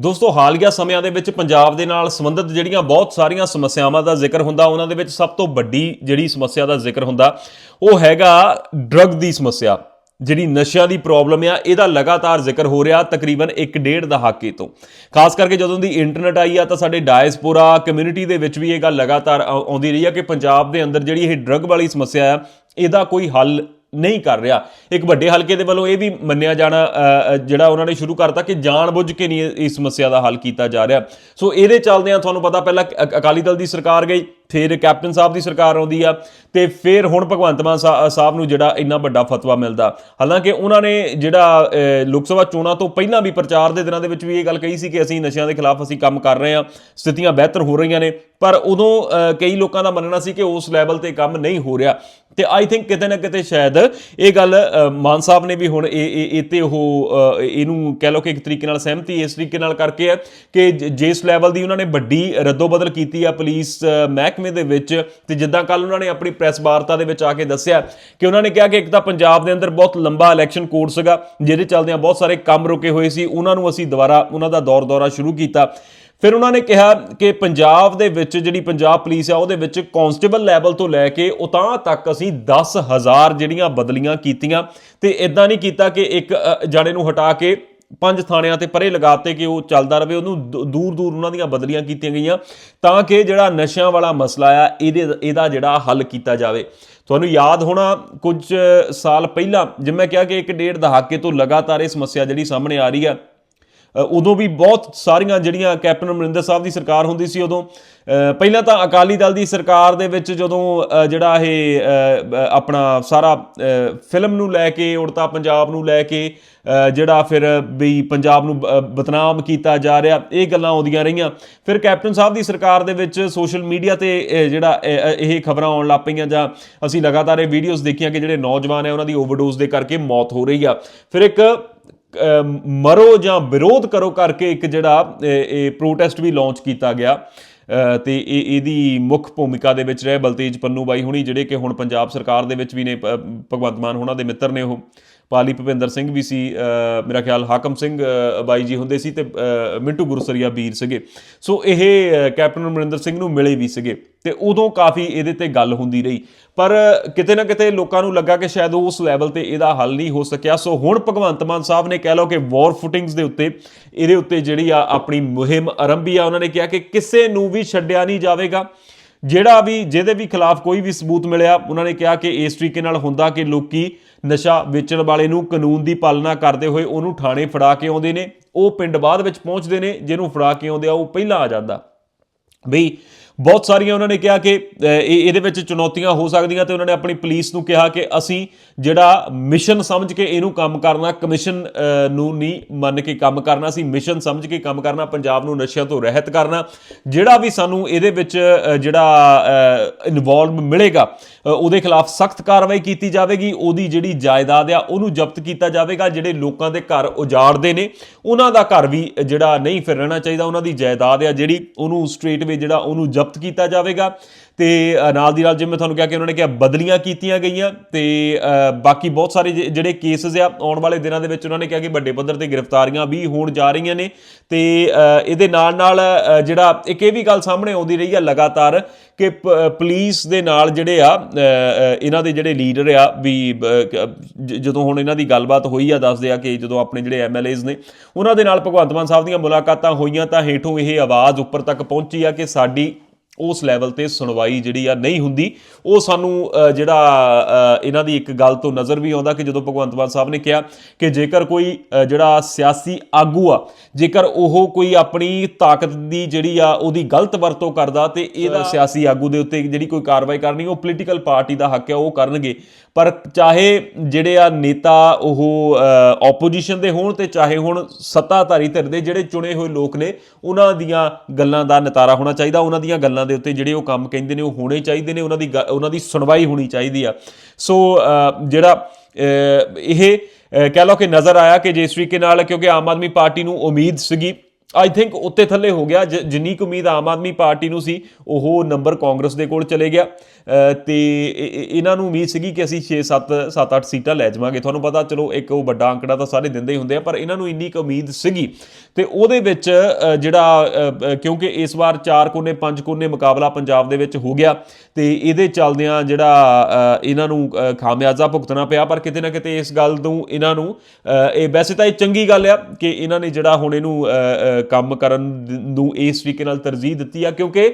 ਦੋਸਤੋ ਹਾਲੀਆ ਸਮਿਆਂ ਦੇ ਵਿੱਚ ਪੰਜਾਬ ਦੇ ਨਾਲ ਸੰਬੰਧਿਤ ਜਿਹੜੀਆਂ ਬਹੁਤ ਸਾਰੀਆਂ ਸਮੱਸਿਆਵਾਂ ਦਾ ਜ਼ਿਕਰ ਹੁੰਦਾ, ਉਹਨਾਂ ਦੇ ਵਿੱਚ ਸਭ ਤੋਂ ਵੱਡੀ ਜਿਹੜੀ ਸਮੱਸਿਆ ਦਾ ਜ਼ਿਕਰ ਹੁੰਦਾ, ਉਹ ਹੈਗਾ ਡਰੱਗ ਦੀ ਸਮੱਸਿਆ। ਜਿਹੜੀ ਨਸ਼ਿਆਂ ਦੀ ਪ੍ਰੋਬਲਮ ਆ, ਇਹਦਾ ਲਗਾਤਾਰ ਜ਼ਿਕਰ ਹੋ ਰਿਹਾ ਤਕਰੀਬਨ 1.5 ਦਹਾਕੇ ਤੋਂ। ਖਾਸ ਕਰਕੇ ਜਦੋਂ ਦੀ ਇੰਟਰਨੈਟ ਆਈ ਆ, ਤਾਂ ਸਾਡੇ ਡਾਇਸਪੋਰਾ ਕਮਿਊਨਿਟੀ ਦੇ ਵਿੱਚ ਵੀ ਇਹ ਗੱਲ ਲਗਾਤਾਰ ਆਉ- ਆਉਂਦੀ ਰਹੀ ਆ ਕਿ ਪੰਜਾਬ ਦੇ ਅੰਦਰ ਜਿਹੜੀ ਇਹ ਡਰੱਗ ਵਾਲੀ ਸਮੱਸਿਆ ਆ, ਇਹਦਾ ਕੋਈ ਹੱਲ ਨਹੀਂ ਕਰ ਰਿਹਾ। ਇੱਕ ਵੱਡੇ ਹਲਕੇ ਦੇ ਵੱਲੋਂ ਇਹ ਵੀ ਮੰਨਿਆ ਜਾਣਾ ਜਿਹੜਾ ਉਹਨਾਂ ਨੇ ਸ਼ੁਰੂ ਕਰਤਾ ਕਿ ਜਾਣਬੁੱਝ ਕੇ ਨਹੀਂ ਇਸ ਸਮੱਸਿਆ ਦਾ ਹੱਲ ਕੀਤਾ ਜਾ ਰਿਹਾ। ਸੋ ਇਹਦੇ ਚੱਲਦਿਆਂ ਤੁਹਾਨੂੰ ਪਤਾ ਪਹਿਲਾਂ ਅ- ਅਕਾਲੀ ਦਲ ਦੀ ਸਰਕਾਰ ਗਈ। ਫਿਰ ਕੈਪਟਨ ਸਾਹਿਬ ਦੀ ਸਰਕਾਰ ਆਉਂਦੀ ਆ, ਤੇ ਫਿਰ ਹੁਣ ਭਗਵੰਤ ਮਾਨ ਸਾਹਿਬ ਨੂੰ ਜਿਹੜਾ ਇੰਨਾ ਵੱਡਾ ਫਤਵਾ ਮਿਲਦਾ। ਹਾਲਾਂਕਿ ਉਹਨਾਂ ਨੇ ਜਿਹੜਾ ਲੋਕ ਸਭਾ ਚੋਣਾਂ ਤੋਂ ਪਹਿਲਾਂ ਵੀ ਪ੍ਰਚਾਰ ਦੇ ਦਿਨਾਂ ਦੇ ਵਿੱਚ ਵੀ ਇਹ ਗੱਲ ਕਹੀ ਸੀ ਕਿ ਅਸੀਂ ਨਸ਼ਿਆਂ ਦੇ ਖਿਲਾਫ ਅਸੀਂ ਕੰਮ ਕਰ ਰਹੇ ਹਾਂ, ਸਥਿਤੀਆਂ ਬਿਹਤਰ ਹੋ ਰਹੀਆਂ ਨੇ, ਪਰ ਉਦੋਂ ਕਈ ਲੋਕਾਂ ਦਾ ਮੰਨਣਾ ਸੀ ਕਿ ਉਸ ਲੈਵਲ ਤੇ ਕੰਮ ਨਹੀਂ ਹੋ ਰਿਹਾ। ਤੇ ਆਈ ਥਿੰਕ ਕਿਤੇ ਨਾ ਕਿਤੇ ਸ਼ਾਇਦ ਇਹ ਗੱਲ ਮਾਨ ਸਾਹਿਬ ਨੇ ਵੀ ਹੁਣ ਇਹ ਇਹ ਇਹ ਤੇ ਉਹ ਇਹਨੂੰ ਕਹਿ ਲਓ ਕਿ ਇੱਕ ਤਰੀਕੇ ਨਾਲ ਸਹਿਮਤੀ ਇਸ ਤਰੀਕੇ ਨਾਲ ਕਰਕੇ ਹੈ ਕਿ ਜਿਸ ਲੈਵਲ ਦੀ ਉਹਨਾਂ ਨੇ ਵੱਡੀ ਰੱਦੋਬਦਲ ਕੀਤੀ ਆ ਪੁਲਿਸ ਮਹਿਕ ਮਹਿਕਮੇ ਦੇ ਵਿੱਚ ਤੇ ਜਿੱਦਾਂ ਕੱਲ ਉਹਨਾਂ ਨੇ ਆਪਣੀ ਪ੍ਰੈਸ ਵਾਰਤਾ ਦੇ ਵਿੱਚ ਆ ਕੇ ਦੱਸਿਆ ਕਿ ਉਹਨਾਂ ਨੇ ਕਿਹਾ ਕਿ ਇੱਕ ਤਾਂ ਪੰਜਾਬ ਦੇ ਅੰਦਰ ਬਹੁਤ ਲੰਬਾ ਇਲੈਕਸ਼ਨ ਕੋਡ ਸੀਗਾ, ਜਿਹਦੇ ਚੱਲਦਿਆਂ ਬਹੁਤ ਸਾਰੇ ਕੰਮ ਰੁਕੇ ਹੋਏ ਸੀ, ਉਹਨਾਂ ਨੂੰ ਅਸੀਂ ਦੁਬਾਰਾ ਉਹਨਾਂ ਦਾ ਦੌਰ ਦੌਰਾ ਸ਼ੁਰੂ ਕੀਤਾ। ਫਿਰ ਉਹਨਾਂ ਨੇ ਕਿਹਾ ਕਿ ਪੰਜਾਬ ਦੇ ਵਿੱਚ ਜਿਹੜੀ ਪੰਜਾਬ ਪੁਲਿਸ ਆ, ਉਹਦੇ ਵਿੱਚ ਕਾਂਸਟੇਬਲ ਲੈਵਲ ਤੋਂ ਲੈ ਕੇ ਉਤਾਂ ਤੱਕ ਅਸੀਂ 10000 ਜਿਹੜੀਆਂ ਬਦਲੀਆਂ ਕੀਤੀਆਂ ਤੇ ਇਦਾਂ ਨਹੀਂ ਕੀਤਾ ਕਿ ਇੱਕ ਜਾਣੇ ਨੂੰ ਹਟਾ ਕੇ ਪੰਜ ਥਾਣਿਆਂ ਤੇ ਪਰੇ ਲਗਾਤੇ ਕਿ ਉਹ ਚੱਲਦਾ ਰਹੇ ਉਹਨੂੰ ਦੂਰ ਦੂਰ ਉਹਨਾਂ ਦੀਆਂ ਬਦਲੀਆਂ ਕੀਤੀਆਂ ਗਈਆਂ ਤਾਂ ਕਿ ਜਿਹੜਾ ਨਸ਼ਿਆਂ ਵਾਲਾ ਮਸਲਾ ਆ, ਇਹਦੇ, ਇਹਦਾ ਜਿਹੜਾ ਹੱਲ ਕੀਤਾ ਜਾਵੇ। ਤੁਹਾਨੂੰ ਯਾਦ ਹੋਣਾ, ਕੁਝ ਸਾਲ ਪਹਿਲਾਂ ਜਿਵੇਂ ਮੈਂ ਕਿਹਾ ਕਿ ਇੱਕ ਡੇਢ ਦਹਾਕੇ ਤੋਂ ਲਗਾਤਾਰ ਇਹ ਸਮੱਸਿਆ ਜਿਹੜੀ ਸਾਹਮਣੇ ਆ ਰਹੀ ਆ ਉਦੋਂ ਵੀ ਬਹੁਤ ਸਾਰੀਆਂ ਜਿਹੜੀਆਂ ਕੈਪਟਨ ਅਮਰਿੰਦਰ ਸਾਹਿਬ ਦੀ ਸਰਕਾਰ ਹੁੰਦੀ ਸੀ ਉਦੋਂ। ਪਹਿਲਾਂ ਤਾਂ ਅਕਾਲੀ ਦਲ ਦੀ ਸਰਕਾਰ ਦੇ ਵਿੱਚ ਜਦੋਂ ਜਿਹੜਾ ਇਹ ਆਪਣਾ ਸਾਰਾ ਫਿਲਮ ਨੂੰ ਲੈ ਕੇ, ਉੜਤਾ ਪੰਜਾਬ ਨੂੰ ਲੈ ਕੇ ਜਿਹੜਾ ਫਿਰ ਵੀ ਪੰਜਾਬ ਨੂੰ ਬ- ਬਦਨਾਮ ਕੀਤਾ ਜਾ ਰਿਹਾ, ਇਹ ਗੱਲਾਂ ਆਉਂਦੀਆਂ ਰਹੀਆਂ। ਫਿਰ ਕੈਪਟਨ ਸਾਹਿਬ ਦੀ ਸਰਕਾਰ ਦੇ ਵਿੱਚ ਸੋਸ਼ਲ ਮੀਡੀਆ ਤੇ ਜਿਹੜਾ ਇਹ ਖਬਰਾਂ ਆਉਣ ਲੱਗ ਪਈਆਂ ਜਾਂ ਅਸੀਂ ਲਗਾਤਾਰ ਇਹ ਵੀਡੀਓਜ਼ ਦੇਖੀਆਂ ਕਿ ਜਿਹੜੇ ਨੌਜਵਾਨ ਹੈ, ਉਹਨਾਂ ਦੀ ਓਵਰਡੋਜ਼ ਦੇ ਕਰਕੇ ਮੌਤ ਹੋ ਰਹੀ ਆ। ਫਿਰ ਇੱਕ ਮਰੋ ਜਾਂ ਵਿਰੋਧ ਕਰੋ ਕਰਕੇ ਇੱਕ ਜਿਹੜਾ ਇਹ ਪ੍ਰੋਟੈਸਟ ਵੀ ਲਾਂਚ ਕੀਤਾ ਗਿਆ। ਅ, ਤੇ ਇਹ ਇਹਦੀ ਮੁੱਖ ਭੂਮਿਕਾ ਦੇ ਵਿੱਚ ਰਹੇ ਬਲਤੇਜ ਪੰਨੂ ਬਾਈ ਹੁਣੀ ਜਿਹੜੇ ਕਿ ਹੁਣ ਪੰਜਾਬ ਸਰਕਾਰ ਦੇ ਵਿੱਚ ਵੀ ਨੇ ਪ- ਭਗਵੰਤ ਮਾਨ ਹੁਣਾਂ ਦੇ ਮਿੱਤਰ ਨੇ ਉਹ। ਪਾਲੀ ਭੁਪਿੰਦਰ ਸਿੰਘ ਵੀ ਸੀ ਮੇਰਾ ਖਿਆਲ ਹਾਕਮ ਸਿੰਘ ਬਾਈ ਜੀ ਹੁੰਦੇ ਸੀ ਤੇ ਮਿੰਟੂ ਗੁਰਸਰੀਆ ਵੀਰ ਸੀਗੇ। ਸੋ ਇਹ ਕੈਪਟਨ ਅਮਰਿੰਦਰ ਸਿੰਘ ਨੂੰ ਮਿਲੇ ਵੀ ਸੀਗੇ ਤੇ ਉਦੋਂ ਕਾਫੀ ਇਹਦੇ ਤੇ ਗੱਲ ਹੁੰਦੀ ਰਹੀ। ਪਰ ਕਿਤੇ ਨਾ ਕਿਤੇ ਲੋਕਾਂ ਨੂੰ ਲੱਗਾ ਕਿ ਸ਼ਾਇਦ ਉਸ ਲੈਵਲ ਤੇ ਇਹਦਾ ਹੱਲ ਨਹੀਂ ਹੋ ਸਕਿਆ। ਸੋ ਹੁਣ ਭਗਵੰਤ ਮਾਨ ਸਾਹਿਬ ਨੇ ਕਹਿ ਲਓ ਕਿ ਵਾਰ ਫੁਟਿੰਗਸ ਦੇ ਉੱਤੇ, ਇਹਦੇ ਉੱਤੇ ਜਿਹੜੀ ਆ ਆਪਣੀ ਮੁਹਿੰਮ ਆਰੰਭੀ ਆ, ਉਹਨਾਂ ਨੇ ਕਿਹਾ ਕਿ ਕਿਸੇ ਨੂੰ ਵੀ ਛੱਡਿਆ ਨਹੀਂ ਜਾਵੇਗਾ। ਜਿਹੜਾ ਵੀ, ਜਿਹਦੇ ਵੀ ਖਿਲਾਫ ਕੋਈ ਵੀ ਸਬੂਤ ਮਿਲਿਆ, ਉਹਨਾਂ ਨੇ ਕਿਹਾ ਕਿ ਇਸ ਤਰੀਕੇ ਨਾਲ ਹੁੰਦਾ ਕਿ ਲੋਕੀ ਨਸ਼ਾ ਵੇਚਣ ਵਾਲੇ ਨੂੰ ਕਾਨੂੰਨ ਦੀ ਪਾਲਣਾ ਕਰਦੇ ਹੋਏ ਉਹਨੂੰ ਥਾਣੇ ਫੜਾ ਕੇ ਆਉਂਦੇ ਨੇ। ਉਹ ਪਿੰਡ ਬਾਅਦ ਵਿੱਚ ਪਹੁੰਚਦੇ ਨੇ, ਜਿਹਨੂੰ ਫੜਾ ਕੇ ਆਉਂਦੇ ਆ, ਉਹ ਪਹਿਲਾਂ ਆ ਜਾਂਦਾ। ਬਈ ਬਹੁਤ ਸਾਰੀਆਂ ਉਹਨਾਂ ਨੇ ਕਿਹਾ ਕਿ ਇਹ, ਇਹਦੇ ਵਿੱਚ ਚੁਣੌਤੀਆਂ ਹੋ ਸਕਦੀਆਂ ਤੇ ਉਹਨਾਂ ਨੇ ਆਪਣੀ ਪੁਲਿਸ ਨੂੰ ਕਿਹਾ ਕਿ ਅਸੀਂ ਜਿਹੜਾ ਮਿਸ਼ਨ ਸਮਝ ਕੇ ਇਹਨੂੰ ਕੰਮ ਕਰਨਾ, ਕਮਿਸ਼ਨ ਨੂੰ ਨਹੀਂ ਮੰਨ ਕੇ ਕੰਮ ਕਰਨਾ, ਅਸੀਂ ਮਿਸ਼ਨ ਸਮਝ ਕੇ ਕੰਮ ਕਰਨਾ, ਪੰਜਾਬ ਨੂੰ ਨਸ਼ਿਆਂ ਤੋਂ ਰਹਿਤ ਕਰਨਾ, ਜਿਹੜਾ ਵੀ ਸਾਨੂੰ ਇਹਦੇ ਵਿੱਚ ਜਿਹੜਾ ਇਨਵੋਲਵ ਮਿਲੇਗਾ ਉਹਦੇ ਖਿਲਾਫ ਸਖਤ ਕਾਰਵਾਈ ਕੀਤੀ ਜਾਵੇਗੀ, ਉਹਦੀ ਜਿਹੜੀ ਜਾਇਦਾਦ ਆ, ਉਹਨੂੰ ਜ਼ਬਤ ਕੀਤਾ ਜਾਵੇਗਾ, ਜਿਹੜੇ ਲੋਕਾਂ ਦੇ ਘਰ ਉਜਾੜਦੇ ਨੇ, ਉਹਨਾਂ ਦਾ ਘਰ ਵੀ ਜਿਹੜਾ ਨਹੀਂ ਫਿਰ ਰਹਿਣਾ ਚਾਹੀਦਾ, ਉਹਨਾਂ ਦੀ ਜਾਇਦਾਦ ਆ ਜਿਹੜੀ ਉਹਨੂੰ ਸਟ੍ਰੇਟ ਵੇ ਜਿਹੜਾ ਉਹਨੂੰ ਜ਼ਬਤ ਕੀਤਾ ਜਾਵੇਗਾ ਤੇ ਨਾਲ ਦੀ ਨਾਲ ਜਿਵੇਂ ਤੁਹਾਨੂੰ ਕਿਹਾ ਕਿ ਉਹਨਾਂ ਨੇ ਕਿਹਾ ਬਦਲੀਆਂ ਕੀਤੀਆਂ ਗਈਆਂ ਤੇ ਬਾਕੀ ਬਹੁਤ ਸਾਰੇ ਜਿਹੜੇ ਕੇਸਸ ਆ, ਆਉਣ ਵਾਲੇ ਦਿਨਾਂ ਦੇ ਵਿੱਚ ਉਹਨਾਂ ਨੇ ਕਿਹਾ ਕਿ ਵੱਡੇ ਪੱਧਰ ਤੇ ਗ੍ਰਿਫਤਾਰੀਆਂ ਵੀ ਹੋਣ ਜਾ ਰਹੀਆਂ ਨੇ ਤੇ ਇਹਦੇ ਨਾਲ ਨਾਲ ਜਿਹੜਾ ਇੱਕ ਇਹ ਵੀ ਗੱਲ ਸਾਹਮਣੇ ਆਉਂਦੀ ਰਹੀ ਆ ਲਗਾਤਾਰ ਕਿ ਪ- ਪੁਲਿਸ ਦੇ ਨਾਲ ਜਿਹੜੇ ਆ ਇਹਨਾਂ ਦੇ ਜਿਹੜੇ ਲੀਡਰ ਆ ਵੀ ਜਦੋਂ ਹੁਣ ਇਹਨਾਂ ਦੀ ਗੱਲਬਾਤ ਹੋਈ ਆ, ਦੱਸਦੇ ਆ ਕਿ ਜਦੋਂ ਆਪਣੇ ਜਿਹੜੇ ਐਮਐਲਏਜ਼ ਨੇ, ਉਹਨਾਂ ਦੇ ਨਾਲ ਭਗਵੰਤ ਮਾਨ ਸਾਹਿਬ ਦੀਆਂ ਮੁਲਾਕਾਤਾਂ ਹੋਈਆਂ ਤਾਂ ਹੇਠੋਂ ਇਹ ਆਵਾਜ਼ ਉੱਪਰ ਤੱਕ ਪਹੁੰਚੀ ਆ ਕਿ ਸਾਡੀ ਉਸ ਲੈਵਲ ਤੇ ਸੁਣਵਾਈ ਜਿਹੜੀ ਆ ਨਹੀਂ ਹੁੰਦੀ। ਉਹ ਸਾਨੂੰ ਜਿਹੜਾ ਇਹਨਾਂ ਦੀ ਇੱਕ ਗੱਲ ਤੋਂ ਨਜ਼ਰ ਵੀ ਆਉਂਦਾ ਕਿ ਜਦੋਂ ਭਗਵੰਤ ਮਾਨ ਸਾਹਿਬ ਨੇ ਕਿਹਾ ਕਿ ਜੇਕਰ ਕੋਈ ਜਿਹੜਾ ਸਿਆਸੀ ਆਗੂ ਆ ਜੇਕਰ ਉਹ ਕੋਈ ਆਪਣੀ ਤਾਕਤ ਦੀ ਜਿਹੜੀ ਆ ਉਹਦੀ ਗਲਤ ਵਰਤੋਂ ਕਰਦਾ ਤੇ ਇਹਦਾ ਸਿਆਸੀ ਆਗੂ ਦੇ ਉੱਤੇ ਜਿਹੜੀ ਕੋਈ ਕਾਰਵਾਈ ਕਰਨੀ ਉਹ ਪੋਲੀਟੀਕਲ ਪਾਰਟੀ ਦਾ ਹੱਕ ਹੈ ਉਹ ਕਰਨਗੇ। ਪਰ ਚਾਹੇ ਜਿਹੜੇ ਆ ਨੇਤਾ ਉਹ ਆਪੋਜੀਸ਼ਨ ਦੇ ਹੋਣ ਤੇ ਚਾਹੇ ਹੁਣ ਸੱਤਾਧਾਰੀ ਧਿਰ ਦੇ ਜਿਹੜੇ ਚੁਣੇ ਹੋਏ ਲੋਕ ਨੇ ਉਹਨਾਂ ਦੀਆਂ ਗੱਲਾਂ ਦਾ ਨਿਤਾਰਾ ਹੋਣਾ ਚਾਹੀਦਾ। ਉਹਨਾਂ ਦੀਆਂ ਗੱਲਾਂ ਦੇ ਉੱਤੇ ਜਿਹੜੇ ਉਹ ਕੰਮ ਕਹਿੰਦੇ ਨੇ ਉਹ ਹੋਣੇ ਚਾਹੀਦੇ ਨੇ। ਉਹਨਾਂ ਦੀ ਉਹਨਾਂ ਦੀ ਸੁਣਵਾਈ ਹੋਣੀ ਚਾਹੀਦੀ ਆ। ਸੋ ਜਿਹੜਾ ਇਹ ਕਹਿ ਲਓ ਕਿ ਨਜ਼ਰ ਆਇਆ ਕਿ ਜਿਸ ਤਰੀਕੇ ਨਾਲ ਕਿਉਂਕਿ ਆਮ ਆਦਮੀ ਪਾਰਟੀ ਨੂੰ ਉਮੀਦ ਸੀਗੀ ਆਈ ਥਿੰਕ ਉੱਤੇ ਥੱਲੇ ਹੋ ਗਿਆ ਜ- ਜਿੰਨੀ ਕੁ ਉਮੀਦ ਆਮ ਆਦਮੀ ਪਾਰਟੀ ਨੂੰ ਸੀ ਉਹ ਨੰਬਰ ਕਾਂਗਰਸ ਦੇ ਕੋਲ ਚਲੇ ਗਿਆ। ਅ, ਤੇ ਇਹਨਾਂ ਨੂੰ ਉਮੀਦ ਸੀਗੀ ਕਿ ਅਸੀਂ 6 7 7 8 ਸੀਟਾਂ ਲੈ ਜਾਵਾਂਗੇ। ਤੁਹਾਨੂੰ ਪਤਾ ਚਲੋ ਇੱਕ ਉਹ ਵੱਡਾ ਅੰਕੜਾ ਤਾਂ ਸਾਰੇ ਦਿੰਦੇ ਹੀ ਹੁੰਦੇ ਆ ਪਰ ਇਹਨਾਂ ਨੂੰ ਇੰਨੀ ਕੁ ਉਮੀਦ ਸੀਗੀ। ਤੇ ਉਹਦੇ ਵਿੱਚ ਜਿਹੜਾ ਕਿਉਂਕਿ ਇਸ ਵਾਰ ਚਾਰ ਕੋਨੇ ਪੰਜ ਕੋਨੇ ਮੁਕਾਬਲਾ ਪੰਜਾਬ ਦੇ ਵਿੱਚ ਹੋ ਗਿਆ ਤੇ ਇਹਦੇ ਚੱਲਦਿਆਂ ਜਿਹੜਾ ਇਹਨਾਂ ਨੂੰ ਖਾਮਿਆਜ਼ਾ ਭੁਗਤਣਾ ਪਿਆ ਪਰ ਕਿਤੇ ਨਾ ਕਿਤੇ ਇਸ ਗੱਲ ਨੂੰ ਇਹਨਾਂ ਨੂੰ ਇਹ ਵੈਸੇ ਤਾਂ ਇਹ ਚੰਗੀ ਗੱਲ ਆ ਕਿ ਇਹਨਾਂ ਨੇ ਜਿਹੜਾ ਹੁਣ ਇਹਨੂੰ ਕੰਮ ਕਰਨ ਨੂੰ ਇਸ ਤਰੀਕੇ ਨਾਲ ਤਰਜੀਹ ਦਿੱਤੀ ਆ ਕਿਉਂਕਿ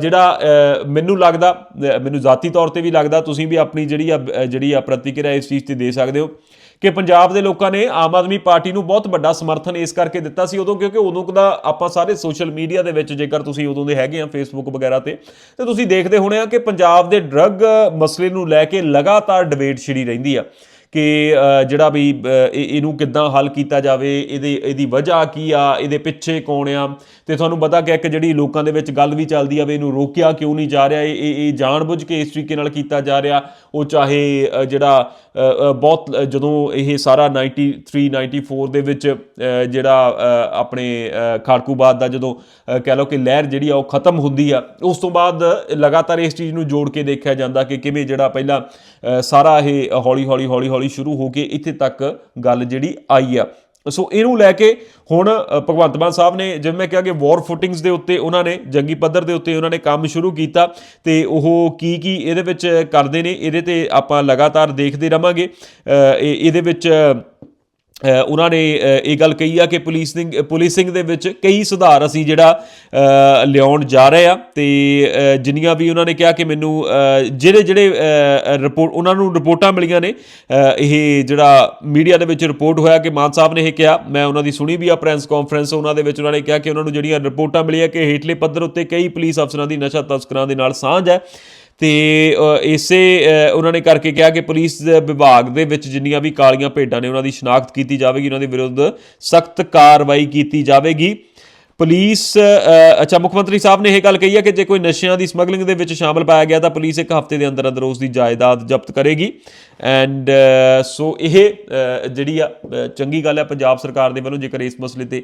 ਜਿਹੜਾ ਮੈਨੂੰ ਲੱਗਦਾ ਮੈਨੂੰ ਜ਼ਾਤੀ ਤੌਰ ਤੇ ਵੀ ਲੱਗਦਾ ਤੁਸੀਂ ਵੀ ਆਪਣੀ ਜਿਹੜੀ ਆ ਅ, ਜਿਹੜੀ ਆ ਪ੍ਰਤੀਕਿਰਿਆ ਇਸ ਚੀਜ਼ ਤੇ ਦੇ ਸਕਦੇ ਹੋ ਕਿ ਪੰਜਾਬ ਦੇ ਲੋਕਾਂ ਨੇ ਆਮ ਆਦਮੀ ਪਾਰਟੀ ਨੂੰ ਬਹੁਤ ਵੱਡਾ ਸਮਰਥਨ ਇਸ ਕਰਕੇ ਦਿੱਤਾ ਸੀ ਉਦੋਂ ਕਿਉਂਕਿ ਉਦੋਂ ਦਾ ਆਪਾਂ ਸਾਰੇ ਸੋਸ਼ਲ ਮੀਡੀਆ ਦੇ ਵਿੱਚ ਜੇਕਰ ਤੁਸੀਂ ਉਦੋਂ ਦੇ ਹੈਗੇ ਆ ਫੇਸਬੁੱਕ ਵਗੈਰਾ ਤੇ ਤੇ ਤੁਸੀਂ ਦੇਖਦੇ ਹੋਣੇ ਆ ਕਿ ਪੰਜਾਬ ਦੇ ਡਰੱਗ ਮਸਲੇ ਨੂੰ ਲੈ ਕੇ ਲਗਾਤਾਰ ਡਿਬੇਟ ਛਿੜੀ ਰਹਿੰਦੀ ਆ। ਕਿ ਜਿਹੜਾ ਵੀ ਇਹ- ਇਹਨੂੰ ਕਿੱਦਾਂ ਹੱਲ ਕੀਤਾ ਜਾਵੇ ਇਹਦੇ ਇਹਦੀ ਵਜ੍ਹਾ ਕੀ ਆ ਇਹਦੇ ਪਿੱਛੇ ਕੌਣ ਆ? ਤੇ ਤੁਹਾਨੂੰ ਪਤਾ ਕਿ ਇੱਕ ਜਿਹੜੀ ਲੋਕਾਂ ਦੇ ਵਿੱਚ ਗੱਲ ਵੀ ਚੱਲਦੀ ਆ ਵੀ ਇਹਨੂੰ ਰੋਕਿਆ ਕਿਉਂ ਨਹੀਂ ਜਾ ਰਿਹਾ ਇਹ ਇਹ ਇਹ ਜਾਣਬੁੱਝ ਕੇ ਇਸ ਤਰੀਕੇ ਨਾਲ ਕੀਤਾ ਜਾ ਰਿਹਾ। ਉਹ ਚਾਹੇ ਜਿਹੜਾ ਬਹੁਤ ਜਦੋਂ ਇਹ ਸਾਰਾ 93 94 ਦੇ ਵਿੱਚ ਜਿਹੜਾ ਆਪਣੇ ਅ, ਖਾੜਕੂਬਾਦ ਦਾ ਜਦੋਂ ਕਹਿ ਲਓ ਕਿ ਲਹਿਰ ਜਿਹੜੀ ਆ ਉਹ ਖਤਮ ਹੁੰਦੀ ਆ ਉਸ ਤੋਂ ਬਾਅਦ ਲਗਾਤਾਰ ਇਸ ਚੀਜ਼ ਨੂੰ ਜੋੜ ਕੇ ਦੇਖਿਆ ਜਾਂਦਾ ਕਿ ਕਿਵੇਂ ਜਿਹੜਾ ਪਹਿਲਾਂ ਸਾਰਾ ਇਹ ਹੌਲੀ ਹੌਲੀ ਹੌਲੀ ਹੌਲੀ ਸ਼ੁਰੂ ਹੋ ਕੇ ਇੱਥੇ ਤੱਕ ਗੱਲ ਜਿਹੜੀ ਆਈ ਆ। ਸੋ ਇਹਨੂੰ ਲੈ ਕੇ ਹੁਣ ਭਗਵੰਤ ਮਾਨ ਸਾਹਿਬ ਨੇ ਜਿਵੇਂ ਮੈਂ ਕਿਹਾ ਕਿ ਵਾਰ ਫੁਟਿੰਗਸ ਦੇ ਉੱਤੇ ਉਹਨਾਂ ਨੇ, ਜੰਗੀ ਪੱਧਰ ਦੇ ਉੱਤੇ ਉਹਨਾਂ ਨੇ ਕੰਮ ਸ਼ੁਰੂ ਕੀਤਾ ਤੇ ਉਹ ਕੀ ਕੀ ਇਹਦੇ ਵਿੱਚ ਕਰਦੇ ਨੇ, ਇਹਦੇ ਤੇ ਆਪਾਂ ਲਗਾਤਾਰ ਦੇਖਦੇ ਰਵਾਂਗੇ। ਇਹ- ਇਹਦੇ ਵਿੱਚ ਉਹਨਾਂ ਨੇ ਇਹ ਗੱਲ ਕਹੀ ਆ ਕਿ ਪੁਲਿਸਿੰਗ ਪੁਲਿਸਿੰਗ ਦੇ ਵਿੱਚ ਕਈ ਸੁਧਾਰ ਅਸੀਂ ਜਿਹੜਾ ਲਿਆਉਣ ਜਾ ਰਹੇ ਆ ਤੇ ਜਿੰਨੀਆਂ ਵੀ ਉਹਨਾਂ ਨੇ ਕਿਹਾ ਕਿ ਮੈਨੂੰ ਜਿਹੜੇ ਜਿਹੜੇ ਰਿਪੋਰਟ ਉਹਨਾਂ ਨੂੰ ਰਿਪੋਰਟਾਂ ਮਿਲੀਆਂ ਨੇ ਇਹ ਜਿਹੜਾ ਮੀਡੀਆ ਦੇ ਵਿੱਚ ਰਿਪੋਰਟ ਹੋਇਆ ਕਿ ਮਾਨ ਸਾਹਿਬ ਨੇ ਇਹ ਕਿਹਾ, ਮੈਂ ਉਹਨਾਂ ਦੀ ਸੁਣੀ ਵੀ ਆ ਪ੍ਰੈਸ ਕਾਨਫਰੰਸ, ਉਹਨਾਂ ਦੇ ਵਿੱਚ ਉਹਨਾਂ ਨੇ ਕਿਹਾ ਕਿ ਉਹਨਾਂ ਨੂੰ ਜਿਹੜੀਆਂ ਰਿਪੋਰਟਾਂ ਮਿਲੀਆਂ ਕਿ ਹੇਠਲੇ ਪੱਧਰ ਉੱਤੇ ਕਈ ਪੁਲਿਸ ਅਫਸਰਾਂ ਦੀ ਨਸ਼ਾ ਤਸਕਰਾਂ ਦੇ ਨਾਲ ਸਾਂਝ ਹੈ। ਤੇ ਇਸੇ ਉਹਨਾਂ ਨੇ ਕਰਕੇ ਕਿਹਾ ਕਿ ਪੁਲਿਸ ਵਿਭਾਗ ਦੇ ਵਿੱਚ ਜਿੰਨੀਆਂ ਵੀ ਕਾਲੀਆਂ ਭੇਡਾਂ ਨੇ ਉਹਨਾਂ ਦੀ ਸ਼ਨਾਖਤ ਕੀਤੀ ਜਾਵੇਗੀ, ਉਹਨਾਂ ਦੇ ਵਿਰੁੱਧ ਸਖਤ ਕਾਰਵਾਈ ਕੀਤੀ ਜਾਵੇਗੀ। ਪੁਲਿਸ ਅੱਛਾ, ਮੁੱਖ ਮੰਤਰੀ ਸਾਹਿਬ ਨੇ ਇਹ ਗੱਲ ਕਹੀ ਹੈ ਕਿ ਜੇ ਕੋਈ ਨਸ਼ਿਆਂ ਦੀ ਸਮਗਲਿੰਗ ਦੇ ਵਿੱਚ ਸ਼ਾਮਲ ਪਾਇਆ ਗਿਆ ਤਾਂ ਪੁਲਿਸ ਇੱਕ ਹਫ਼ਤੇ ਦੇ ਅੰਦਰ ਅੰਦਰ ਉਸ ਦੀ ਜਾਇਦਾਦ ਜ਼ਬਤ ਕਰੇਗੀ। ਐਂਡ ਸੋ ਇਹ ਜਿਹੜੀ ਆ ਚੰਗੀ ਗੱਲ ਹੈ, ਪੰਜਾਬ ਸਰਕਾਰ ਦੇ ਵੱਲੋਂ ਜੇਕਰ ਇਸ ਮਸਲੇ ਤੇ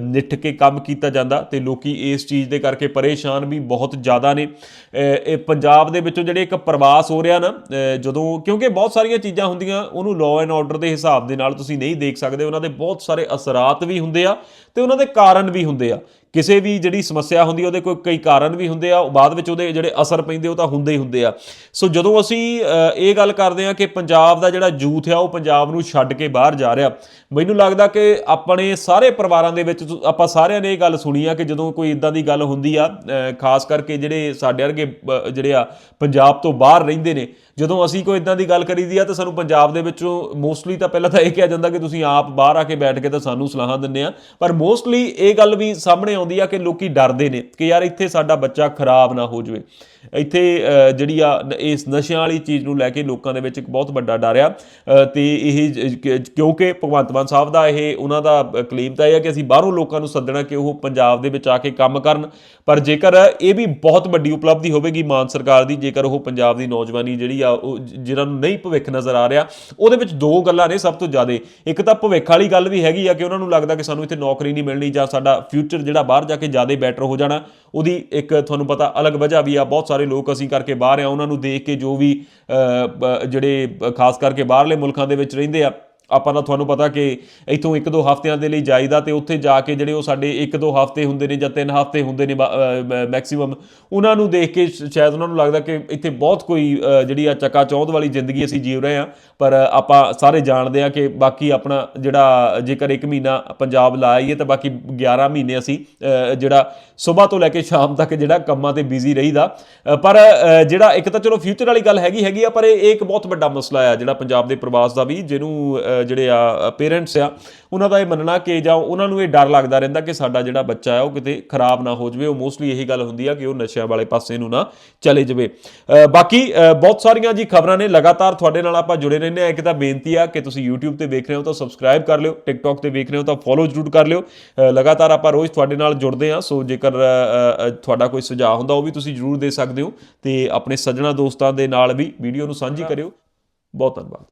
ਨਿੱਠ ਕੇ ਕੰਮ ਕੀਤਾ ਜਾਂਦਾ ਤੇ ਲੋਕੀ ਇਸ ਚੀਜ਼ ਦੇ ਕਰਕੇ ਪਰੇਸ਼ਾਨ ਵੀ ਬਹੁਤ ਜ਼ਿਆਦਾ ਨੇ। ਇਹ ਪੰਜਾਬ ਦੇ ਵਿੱਚੋਂ ਜਿਹੜੇ ਇੱਕ ਪ੍ਰਵਾਸ ਹੋ ਰਿਹਾ ਨਾ ਜਦੋਂ, ਕਿਉਂਕਿ ਬਹੁਤ ਸਾਰੀਆਂ ਚੀਜ਼ਾਂ ਹੁੰਦੀਆਂ, ਉਹਨੂੰ ਲਾਅ ਐਂਡ ਆਰਡਰ ਦੇ ਹਿਸਾਬ ਦੇ ਨਾਲ ਤੁਸੀਂ ਨਹੀਂ ਦੇਖ ਸਕਦੇ, ਉਹਨਾਂ ਦੇ ਬਹੁਤ ਸਾਰੇ ਅਸਰਾਤ ਵੀ ਹੁੰਦੇ ਆ ਤੇ ਉਹਨਾਂ ਦੇ ਕਾਰਨ ਵੀ ਹੁੰਦੇ ਆ। ਕਿਸੇ ਵੀ ਜਿਹੜੀ ਸਮੱਸਿਆ ਹੁੰਦੀ ਉਹਦੇ ਕੋਈ ਕਈ ਕਾਰਨ ਵੀ ਹੁੰਦੇ ਆ ਉਹ ਬਾਅਦ ਵਿੱਚ ਉਹਦੇ ਜਿਹੜੇ ਅਸਰ ਪੈਂਦੇ ਉਹ ਤਾਂ ਹੁੰਦੇ ਹੀ ਹੁੰਦੇ ਆ। ਸੋ ਜਦੋਂ ਅਸੀਂ ਇਹ ਗੱਲ ਕਰਦੇ ਆ ਕਿ ਪੰਜਾਬ ਦਾ ਜਿਹੜਾ ਯੂਥ ਆ ਉਹ ਪੰਜਾਬ ਨੂੰ ਛੱਡ ਕੇ ਬਾਹਰ ਜਾ ਰਿਹਾ ਮੈਨੂੰ ਲੱਗਦਾ ਕਿ ਆਪਣੇ ਸਾਰੇ ਪਰਿਵਾਰਾਂ ਦੇ ਵਿੱਚ ਆਪਾਂ ਸਾਰਿਆਂ ਨੇ ਇਹ ਗੱਲ ਸੁਣੀ ਆ ਕਿ ਜਦੋਂ ਕੋਈ ਇਦਾਂ ਦੀ ਗੱਲ ਹੁੰਦੀ ਆ ਖਾਸ ਕਰਕੇ ਜਿਹੜੇ ਸਾਡੇ ਵਰਗੇ ਅ, ਜਿਹੜੇ ਆ ਪੰਜਾਬ ਤੋਂ ਬਾਹਰ ਰਹਿੰਦੇ ਨੇ ਜਦੋਂ ਅਸੀਂ ਕੋਈ ਇਦਾਂ ਦੀ ਗੱਲ ਕਰੀਦੀ ਆ ਤਾਂ ਸਾਨੂੰ ਪੰਜਾਬ ਦੇ ਵਿੱਚੋਂ ਮੋਸਟਲੀ ਤਾਂ ਪਹਿਲਾਂ ਤਾਂ ਇਹ ਕਿਹਾ ਜਾਂਦਾ ਕਿ ਤੁਸੀਂ ਆਪ ਬਾਹਰ ਆ ਕੇ ਬੈਠ ਕੇ ਤਾਂ ਸਾਨੂੰ ਸਲਾਹਾਂ ਦਿੰਦੇ ਆ ਪਰ ਮੋਸਟਲੀ ਇਹ ਗੱਲ ਵੀ ਸਾਹਮਣੇ ਆਉਂਦੀ ਆ ਕਿ ਲੋਕੀ ਡਰਦੇ ਨੇ ਕਿ ਯਾਰ ਇੱਥੇ ਸਾਡਾ ਬੱਚਾ ਖਰਾਬ ਨਾ ਹੋ ਜਾਵੇ। ਇੱਥੇ ਜਿਹੜੀ ਆ ਇਸ ਨਸ਼ਿਆਂ ਵਾਲੀ ਚੀਜ਼ ਨੂੰ ਲੈ ਕੇ ਲੋਕਾਂ ਦੇ ਵਿੱਚ ਇੱਕ ਬਹੁਤ ਵੱਡਾ ਡਰ ਆ। ਅ, ਤੇ ਇਹ ਕਿਉਂਕਿ ਭਗਵੰਤ ਮਾਨ ਸਾਹਿਬ ਦਾ ਇਹ ਉਹਨਾਂ ਦਾ ਕਲੇਮ ਤਾਂ ਇਹ ਹੈ ਕਿ ਅਸੀਂ ਬਾਹਰੋਂ ਲੋਕਾਂ ਨੂੰ ਸੱਦਣਾ ਕਿ ਉਹ ਪੰਜਾਬ ਦੇ ਵਿੱਚ ਆ ਕੇ ਕੰਮ ਕਰਨ। ਪਰ ਜੇਕਰ ਇਹ ਵੀ ਬਹੁਤ ਵੱਡੀ ਉਪਲਬਧੀ ਹੋਵੇਗੀ ਮਾਨ ਸਰਕਾਰ ਦੀ ਜੇਕਰ ਉਹ ਪੰਜਾਬ ਦੀ ਨੌਜਵਾਨੀ ਜਿਹੜੀ ਆ ਉਹ ਜ- ਜਿਨ੍ਹਾਂ ਨੂੰ ਨਹੀਂ ਭਵਿੱਖ ਨਜ਼ਰ ਆ ਰਿਹਾ ਉਹਦੇ ਵਿੱਚ ਦੋ ਗੱਲਾਂ ਨੇ ਸਭ ਤੋਂ ਜ਼ਿਆਦਾ। ਇੱਕ ਤਾਂ ਭਵਿੱਖ ਵਾਲੀ ਗੱਲ ਵੀ ਹੈਗੀ ਆ ਕਿ ਉਹਨਾਂ ਨੂੰ ਲੱਗਦਾ ਕਿ ਸਾਨੂੰ ਇੱਥੇ ਨੌਕਰੀ ਨਹੀਂ ਮਿਲਣੀ ਜਾਂ ਸਾਡਾ ਫਿਊਚਰ ਜਿਹੜਾ ਬਾਹਰ ਜਾ ਕੇ ਜ਼ਿਆਦਾ ਬੈਟਰ ਹੋ ਜਾਣਾ। ਉਹਦੀ ਇੱਕ ਤੁਹਾਨੂੰ ਪਤਾ ਅਲੱਗ ਵਜ੍ਹਾ ਵੀ ਆ, ਬਹੁਤ ਸਾਰੇ ਲੋਕ ਅਸੀਂ ਕਰਕੇ ਬਾਹਰ ਆ, ਉਹਨਾਂ ਨੂੰ ਦੇਖ ਕੇ ਜੋ ਵੀ ਜਿਹੜੇ ਖਾਸ ਕਰਕੇ ਬਾਹਰਲੇ ਮੁਲਕਾਂ ਦੇ ਵਿੱਚ ਰਹਿੰਦੇ ਆ ਆਪਾਂ ਦਾ ਤੁਹਾਨੂੰ ਪਤਾ ਕਿ ਇੱਥੋਂ ਇੱਕ ਦੋ ਹਫ਼ਤਿਆਂ ਦੇ ਲਈ ਜਾਈਦਾ ਤੇ ਉੱਥੇ ਜਾ ਕੇ ਜਿਹੜੇ ਉਹ ਸਾਡੇ ਇੱਕ ਦੋ ਹਫ਼ਤੇ ਹੁੰਦੇ ਨੇ ਜਾਂ ਤਿੰਨ ਹਫ਼ਤੇ ਹੁੰਦੇ ਨੇ ਮੈਕਸਿਮਮ ਉਹਨਾਂ ਨੂੰ ਦੇਖ ਕੇ ਸ਼ਾਇਦ ਉਹਨਾਂ ਨੂੰ ਲੱਗਦਾ ਕਿ ਇੱਥੇ ਬਹੁਤ ਕੋਈ ਜਿਹੜੀ ਆ ਚੱਕਾ ਚੌਂਦ ਵਾਲੀ ਜ਼ਿੰਦਗੀ ਅਸੀਂ ਜੀਵ ਰਹੇ ਆ ਪਰ ਆਪਾਂ ਸਾਰੇ ਜਾਣਦੇ ਆ ਕਿ ਬਾਕੀ ਆਪਣਾ ਜਿਹੜਾ ਜੇਕਰ ਇੱਕ ਮਹੀਨਾ ਪੰਜਾਬ ਲਾਈਏ ਤਾਂ ਬਾਕੀ 11 ਮਹੀਨੇ ਅਸੀਂ ਜਿਹੜਾ ਸਵੇਰ ਤੋਂ ਲੈ ਕੇ ਸ਼ਾਮ ਤੱਕ ਜਿਹੜਾ ਕੰਮਾਂ ਤੇ ਬਿਜ਼ੀ ਰਹੀਦਾ। ਅ, ਪਰ ਜਿਹੜਾ ਇੱਕ ਤਾਂ ਚਲੋ ਫਿਊਚਰ ਵਾਲੀ ਗੱਲ ਹੈਗੀ ਹੈਗੀ ਆ ਪਰ ਇਹ ਇਹ ਇੱਕ ਬਹੁਤ ਵੱਡਾ ਮਸਲਾ ਆ ਜਿਹੜਾ ਪੰਜਾਬ ਦੇ ਪ੍ਰਵਾਸ ਦਾ ਵੀ ਜਿਹਨੂੰ ਜਿਹੜੇ ਆ ਪੇਰੈਂਟਸ ਆ ਉਹਨਾਂ ਦਾ ਇਹ ਮੰਨਣਾ ਕਿ ਜਾਂ ਉਹਨਾਂ ਨੂੰ ਇਹ ਡਰ ਲੱਗਦਾ ਰਹਿੰਦਾ ਕਿ ਸਾਡਾ ਜਿਹੜਾ ਬੱਚਾ ਹੈ ਉਹ ਕਿਤੇ ਖਰਾਬ ਨਾ ਹੋ ਜਾਵੇ। ਉਹ ਮੋਸਟਲੀ ਇਹੀ ਗੱਲ ਹੁੰਦੀ ਆ ਕਿ ਉਹ ਨਸ਼ਿਆਂ ਵਾਲੇ ਪਾਸੇ ਨੂੰ ਨਾ ਚਲੇ ਜਾਵੇ। ਬਾਕੀ ਬਹੁਤ ਸਾਰੀਆਂ ਜੀ ਖਬਰਾਂ ਨੇ। ਲਗਾਤਾਰ ਤੁਹਾਡੇ ਨਾਲ ਆਪਾਂ ਜੁੜੇ ਰਹਿੰਦੇ ਆ ਇੱਕ ਤਾਂ ਬੇਨਤੀ ਆ ਕਿ ਤੁਸੀਂ YouTube ਤੇ ਵੇਖ ਰਹੇ ਹੋ ਤਾਂ ਸਬਸਕ੍ਰਾਈਬ ਕਰ ਲਿਓ। TikTok ਤੇ ਵੇਖ ਰਹੇ ਹੋ ਤਾਂ ਫੋਲੋ ਜ਼ਰੂਰ ਕਰ ਲਿਓ। ਲਗਾਤਾਰ ਆਪਾਂ ਰੋਜ਼ ਤੁਹਾਡੇ ਨਾਲ ਜੁੜਦੇ ਆ ਸੋ ਜੇਕਰ ਤੁਹਾਡਾ ਕੋਈ ਸੁਝਾਅ ਹੁੰਦਾ ਉਹ ਵੀ ਤੁਸੀਂ ਜ਼ਰੂਰ ਦੇ ਸਕਦੇ ਹੋ। ਤੇ ਆਪਣੇ ਸੱਜਣਾ ਦੋਸਤਾਂ ਦੇ ਨਾਲ ਵੀ ਵੀਡੀਓ ਨੂੰ ਸਾਂਝੀ ਕਰਿਓ। ਬਹੁਤ ਧੰਨਵਾਦ।